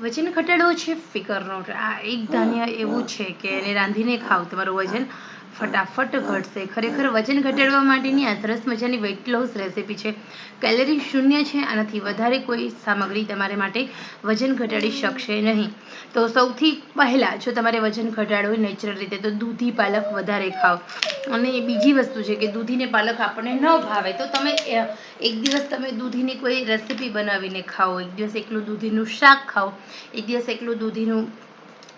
વજન ઘટાડવું છે? ફિકરનો. આ એક ધાન્ય એવું છે કે એને રાંધીને ખાવ. તમારું વજન ફટાફટ ઘટશે. ખરેખર વજન ઘટાડવા માટેની આ સરસ મજાની વેઇટ લોસ રેસીપી છે. કેલરી શૂન્ય છે આનાથી વધારે કોઈ સામગ્રી તમારે માટે વજન ઘટાડી શકશે નહીં. તો સૌથી પહેલાં જો તમારે વજન ઘટાડવું નેચરલ રીતે, તો દૂધી પાલક વધારે ખાઓ. અને બીજી વસ્તુ છે કે દૂધીને પાલક આપણને ન ભાવે, તો તમે એક દિવસ તમે દૂધીની કોઈ રેસીપી બનાવીને ખાઓ. એક દિવસ એકલું દૂધીનું શાક ખાઓ. એક દિવસ એકલું દૂધીનું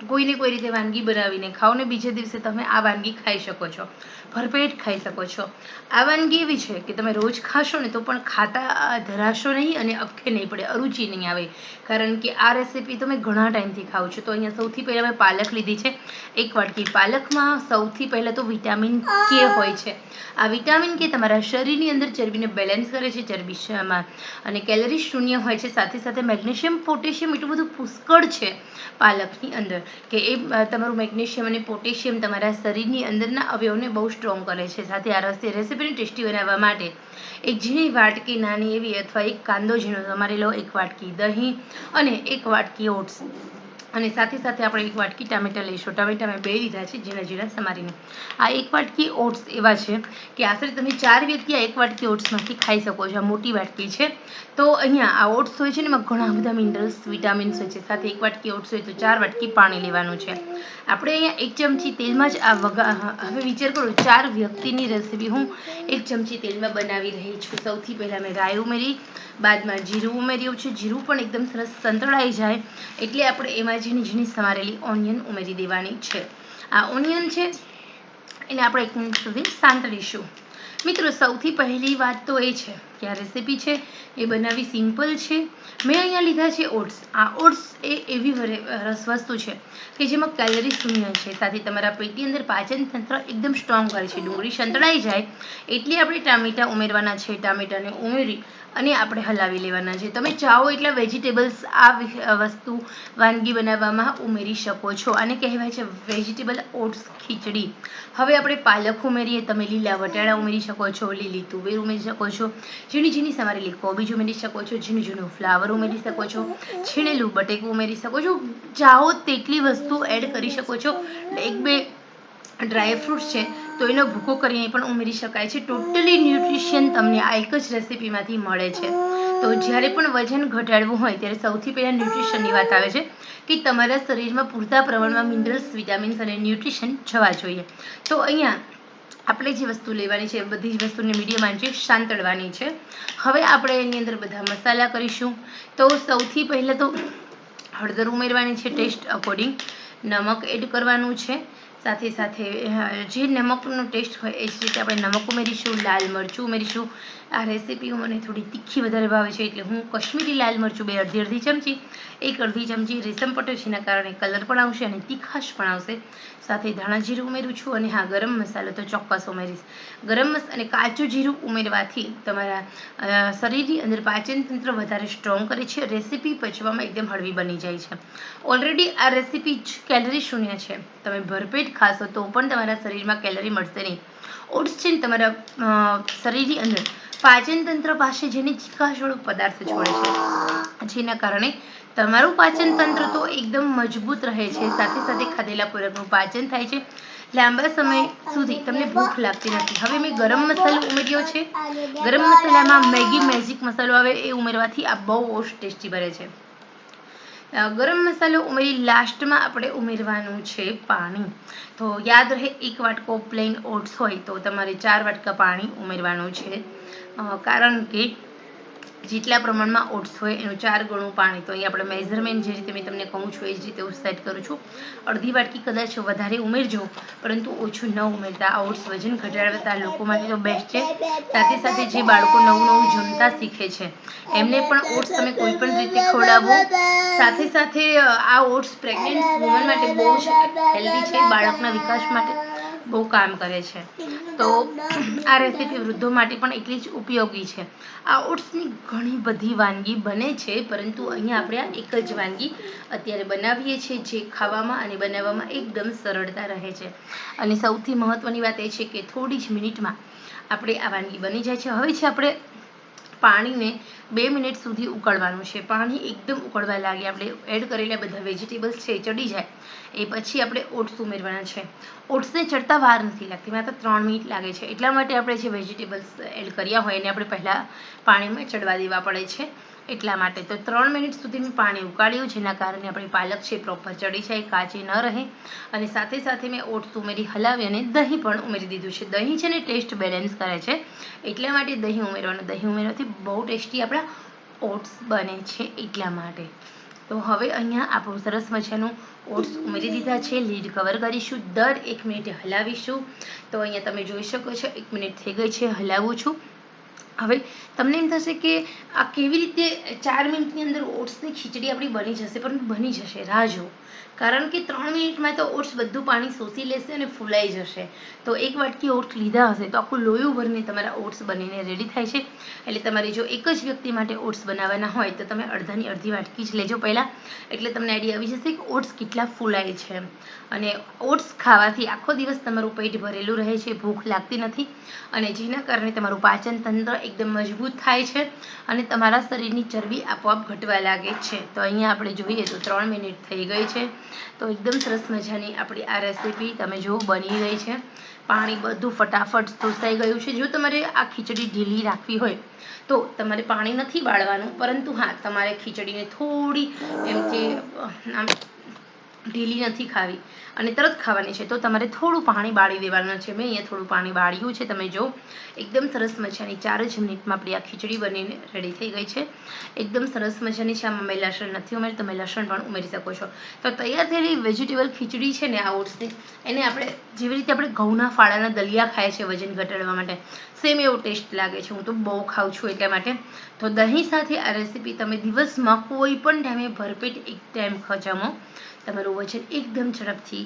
કોઈને કોઈ રીતે વાનગી બનાવીને ખાઓ ને બીજે દિવસે તમે આ વાનગી ખાઈ શકો છો. ભરપેટ ખાઈ શકો છો. આ વાનગી એવી છે કે તમે રોજ ખાશો ને તો પણ ખાતા ધરાશો નહીં અને અપખે નહીં પડે, અરુચિ નહીં આવે. કારણ કે આ રેસીપી તમે ઘણા ટાઈમથી ખાઓ છો. તો અહીંયા સૌથી પહેલાં મેં પાલક લીધી છે. એક વાટકી પાલકમાં સૌથી પહેલાં તો વિટામિન કે હોય છે. આ વિટામિન કે તમારા શરીરની અંદર ચરબીને બેલેન્સ કરે છે ચરબી શમાં અને કેલરી શૂન્ય હોય છે. સાથે સાથે મેગ્નેશિયમ, પોટેશિયમ એટલું બધું પુષ્કળ છે પાલકની અંદર. કે એ તમારું મેગ્નેશિયમ અને પોટેશિયમ તમારા શરીરની અંદરના અવયવને બહુ સ્ટ્રોંગ કરે છે. સાથે આ રસ્તે રેસીપીને ટેસ્ટી બનાવવા માટે એક ઝીણી વાટકી નાની એવી અથવા એક કાંદો ઝીણો, તમારે લો એક વાટકી દહીં અને એક વાટકી ઓટ્સ. અને સાથે સાથે આપણે એક વાટકી ટામેટા લઈશું. ટામેટા મેં બે લીધા છે, ઝીણા ઝીણા સમારીને. આ એક વાટકી ઓટ્સ એવા છે કે આશરે તમે ચાર વ્યક્તિ આ એક વાટકી ઓટ્સમાંથી ખાઈ શકો છો. આ મોટી વાટકી છે. તો અહીંયા આ ઓટ્સ હોય છે ને, એમાં ઘણા બધા મિનરલ્સ, વિટામિન્સ હોય છે. સાથે એક વાટકી ઓટ્સ હોય તો ચાર વાટકી પાણી લેવાનું છે. આપણે અહીંયા એક ચમચી તેલમાં જ આ વગા હવે વિચાર કરો, ચાર વ્યક્તિની રેસીપી હું એક ચમચી તેલમાં બનાવી રહી છું. સૌથી પહેલાં મેં રાય ઉમેરી, બાદમાં જીરું ઉમેર્યું છે. જીરું પણ એકદમ સરસ સંતળાઈ જાય. એટલે આપણે એમાં ઝીણી ઝીણી સમારેલી ઓનિયન ઉમેરી દેવાની છે. આ ઓનિયન છે, એને આપણે એક મિનિટ સુધી સાંતળીશું. મિત્રો, સૌથી પહેલી વાત તો એ છે કે આ રેસીપી છે, એ બનાવવી સિમ્પલ છે. મેં અહીંયા લીધા છે ઓટ્સ. આ ઓટ્સ એ એવી રસ વસ્તુ છે કે જેમાં કેલરી શૂન્ય છે. સાથે તમારા પેટની અંદર પાચન તંત્ર એકદમ સ્ટ્રોંગ કરે છે. ડુંગળી સંતળાઈ જાય એટલે આપણે ટામેટા ઉમેરવાના છે. ટામેટાને ઉમેરી અને આપણે હલાવી લેવાના છે. તમે ચાહો એટલા વેજીટેબલ્સ આ વસ્તુ વાનગી બનાવવામાં ઉમેરી શકો છો. આને કહેવાય છે વેજીટેબલ ઓટ્સ ખીચડી. હવે આપણે પાલક ઉમેરીએ. તમે લીલા વટાણા ઉમેરી શકો છો. લીલી તુવેર ઉમેરી શકો છો. ઝીણી ઝીણી સમારેલી કોબીજ ઉમેરી શકો છો. ઝીણું ઝીણું ફ્લાવર ઉમેરી શકો છો, છીણેલું બટેકું ઉમેરી શકો છો ચાહો તેટલી વસ્તુ એડ કરી શકો છો. એક બે ડ્રાય ફ્રૂટ્સ છે, તો એનો ભૂકો કરીને પણ ઉમેરી શકાય છે. ટોટલી ન્યુટ્રિશન તમને આ એક જ રેસીપીમાંથી મળે છે. તો જ્યારે પણ વજન ઘટાડવું હોય, ત્યારે સૌથી પહેલાં ન્યુટ્રિશનની વાત આવે છે કે તમારા શરીરમાં પૂરતા પ્રમાણમાં મિનરલ્સ વિટામિન્સ અને ન્યુટ્રિશન જવા જોઈએ. તો અહીંયા આપણે જે વસ્તુ લેવાની છે બધી જ વસ્તુને મીડિયમ આંચે સાંતળવાની છે. હવે આપણે એની અંદર બધા મસાલા કરીશું. તો સૌથી પહેલાં તો હળદર ઉમેરવાની છે, ટેસ્ટ અકોર્ડિંગ નમક એડ કરવાનું છે. સાથે સાથે જે નમકનો ટેસ્ટ હોય એ જ રીતે આપણે નમક ઉમેરીશું, લાલ મરચું ઉમેરીશું. આ રેસીપી મને થોડી તીખી વધારે ભાવે છે, એટલે હું કશ્મીરી લાલ મરચું બે અડધી અડધી ચમચી, એક અડધી ચમચી રેશમ પટ્ટો કારણે કલર પણ આવશે અને તીખાશ પણ આવશે. સાથે ધાણા જીરું ઉમેરું છું અને હા, ગરમ મસાલો તો ચોક્કસ ઉમેરીશ. ગરમ મસ, અને કાચું જીરું ઉમેરવાથી તમારા શરીરની અંદર પાચન તંત્ર વધારે સ્ટ્રોંગ કરે છે રેસીપી પચવામાં એકદમ હળવી બની જાય છે. ઓલરેડી આ રેસીપી જ કેલરી શૂન્ય છે. તમે ભરપેટ ખાશો તો પણ તમારા શરીરમાં કેલરી મળશે નહીં. ઓટ્સ છે ને તમારા શરીરની અંદર પાચન તંત્ર પાસે જેને ચીકાશવાળો પદાર્થ છોડે છે. જેના કારણે તમારું પાચન તંત્ર તો એકદમ મજબૂત રહે છે. સાથે સાથે ખાધેલા પૂરકનું પાચન થાય છે. લાંબા સમય સુધી તમને ભૂખ લાગતી નથી. હવે મેં ગરમ મસાલો ઉમેર્યો છે. ગરમ મસાલામાં મેગી, મેજિક મસાલો આવે એ ઉમેરવાથી આ બહુ ટેસ્ટી બને છે. ગરમ મસાલો ઉમેરી લાસ્ટમાં આપણે ઉમેરવાનું છે પાણી. તો યાદ રહે, એક વાટકો પ્લેન ઓટ્સ હોય તો તમારે ચાર વાટકા પાણી ઉમેરવાનું છે. કારણ કે જેટલા પ્રમાણમાં ઓટ્સ હોય, એનું ચાર ગણું પાણી. તો અહીં આપણે મેઝરમેન્ટ જે રીતે મેં તમને કહું છું, એ જ રીતે હું સેટ કરું છું. અડધી વાટકી કદાચ વધારે ઉમેરજો, પરંતુ ઓછું ન ઉમેરતા. આ ઓટ્સ વજન ઘટાડતા લોકો માટે તો બેસ્ટ છે. સાથે સાથે જે બાળકો નવું નવું જમતા શીખે છે, એમને પણ ઓટ્સ તમે કોઈ પણ રીતે ખવડાવો. સાથે સાથે આ ઓટ્સ પ્રેગ્નન્ટ વુમન માટે બહુ જ હેલ્ધી છે, બાળકના વિકાસ માટે બહુ કામ કરે છે. તો આ રેસીપી વૃદ્ધો માટે પણ એટલી જ ઉપયોગી છે. આ ઓટ્સની ઘણી બધી વાનગી બને છે, પરંતુ અહીંયા આપણે એક જ વાનગી અત્યારે બનાવીએ છીએ જે ખાવામાં અને બનાવવામાં એકદમ સરળતા રહે છે. અને સૌથી મહત્વની વાત એ છે કે થોડી જ મિનિટમાં આપણે આ વાનગી બની જાય છે. હવે છે આપણે પાણીને બે મિનિટ સુધી ઉકળવાનું છે. પાણી એકદમ ઉકળવા લાગે. આપણે એડ કરેલા બધા વેજીટેબલ્સ છે ચડી જાય. એ પછી આપણે ઓટ્સ ઉમેરવાના છે. ઓટ્સને ચડતા વાર નથી લાગતી. માત્ર ત્રણ મિનિટ લાગે છે. એટલા માટે આપણે જે વેજીટેબલ્સ એડ કર્યા હોય એને આપણે પહેલાં પાણીમાં ચડવા દેવા પડે છે. એટલા માટે તો ત્રણ મિનિટ સુધી મેં પાણી ઉકાળ્યું, જેના કારણે આપણી પાલક છે પ્રોપર ચડી જાય, કાચી ન રહે. અને સાથે સાથે મેં ઓટ્સ ઉમેરી હલાવી અને દહીં પણ ઉમેરી દીધું છે. દહીં છે ને ટેસ્ટ બેલેન્સ કરે છે. એટલા માટે દહીં ઉમેરવાનું દહીં ઉમેરવાથી બહુ ટેસ્ટી આપણા ઓટ્સ બને છે એટલા માટે. તો હવે અહીંયા આપણું સરસ મજાનું ઓટ્સ ઉમેરી દીધા છે. લીડ કવર કરીશું. દર એક મિનિટે હલાવીશું. તો અહીંયા તમે જોઈ શકો છો, એક મિનિટ થઈ ગઈ છે, હલાવું છું. હવે તમને એમ થશે કે આ કેવી રીતે ચાર મિનિટની અંદર ઓટ્સની ખીચડી આપણી બની જશે પરંતુ બની જશે, રાહ જુઓ. કારણ કે ત્રણ મિનિટમાં તો ઓટ્સ બધું પાણી શોષી લેશે અને ફૂલાઈ જશે. તો એક વાટકી ઓટ્સ લીધા હશે, તો આખું લોયું ભરીને તમારા ઓટ્સ બનીને રેડી થાય છે. એટલે તમારે જો એક જ વ્યક્તિ માટે ઓટ્સ બનાવવાના હોય, તો તમે અડધાની અડધી વાટકી જ લેજો પહેલાં. એટલે તમને આઈડિયા આવી જશે કે ઓટ્સ કેટલા ફૂલાય છે. અને ઓટ્સ ખાવાથી આખો દિવસ તમારું પેટ ભરેલું રહે છે, ભૂખ લાગતી નથી. અને જેના કારણે તમારું પાચન તંત્ર એકદમ મજબૂત થાય છે અને તમારા શરીરની ચરબી આપોઆપ ઘટવા લાગે છે. તો અહીંયા આપણે જોઈએ તો ત્રણ મિનિટ થઈ ગઈ છે. તો એકદમ સરસ મજાની આપણી આ રેસીપી તમે જુઓ બની ગઈ છે. પાણી બધું ફટાફટ શોષાઈ ગયું છે. જો તમારે આ ખીચડી ઢીલી રાખવી હોય તો તમારે પાણી નથી બાળવાનું પરંતુ હા, તમારે ખીચડીને થોડી એમ કે આમ ઢીલી નથી ખાવી અને તરત ખાવાની છે. તો તમારે થોડું પાણી બાળી દેવાનું છે. મેં અહીંયા થોડું પાણી બાળ્યું છે. તમે જો, એકદમ સરસ મજાની ચાર જ મિનિટમાં આપણી આ ખીચડી બનીને રેડી થઈ ગઈ છે. એકદમ સરસ મજાની છે. આમાં મેં લસણ નથી ઉમેરી તમે લસણ પણ ઉમેરી શકો છો. તો તૈયાર થયેલી વેજીટેબલ ખીચડી છે ને આ ઓટ્સની, એને આપણે જેવી રીતે આપણે ઘઉંના ફાળાના દલિયા ખાય છે વજન ઘટાડવા માટે સેમ એવો ટેસ્ટ લાગે છે. હું તો બહુ ખાઉં છું એટલા માટે. તો દહીં સાથે આ રેસીપી તમે દિવસમાં કોઈ પણ ટાઈમે ભરપેટ એક ટાઈમ જમો તમારું વજન એકદમ ઝડપથી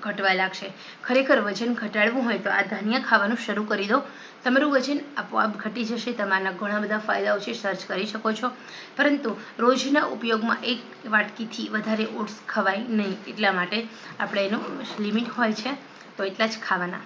ઘટવા લાગશે. ખરેખર વજન ઘટાડવું હોય તો આ ધાન્યા ખાવાનું શરૂ કરી દો. તમારું વજન આપોઆપ ઘટી જશે, તમારા ઘણા બધા ફાયદાઓ છે, સર્ચ કરી શકો છો. પરંતુ રોજના ઉપયોગમાં એક વાટકીથી વધારે ઓટ્સ ખવાય નહીં, એટલા માટે આપણે એનું લિમિટ હોય છે, તો એટલા જ ખાવાના.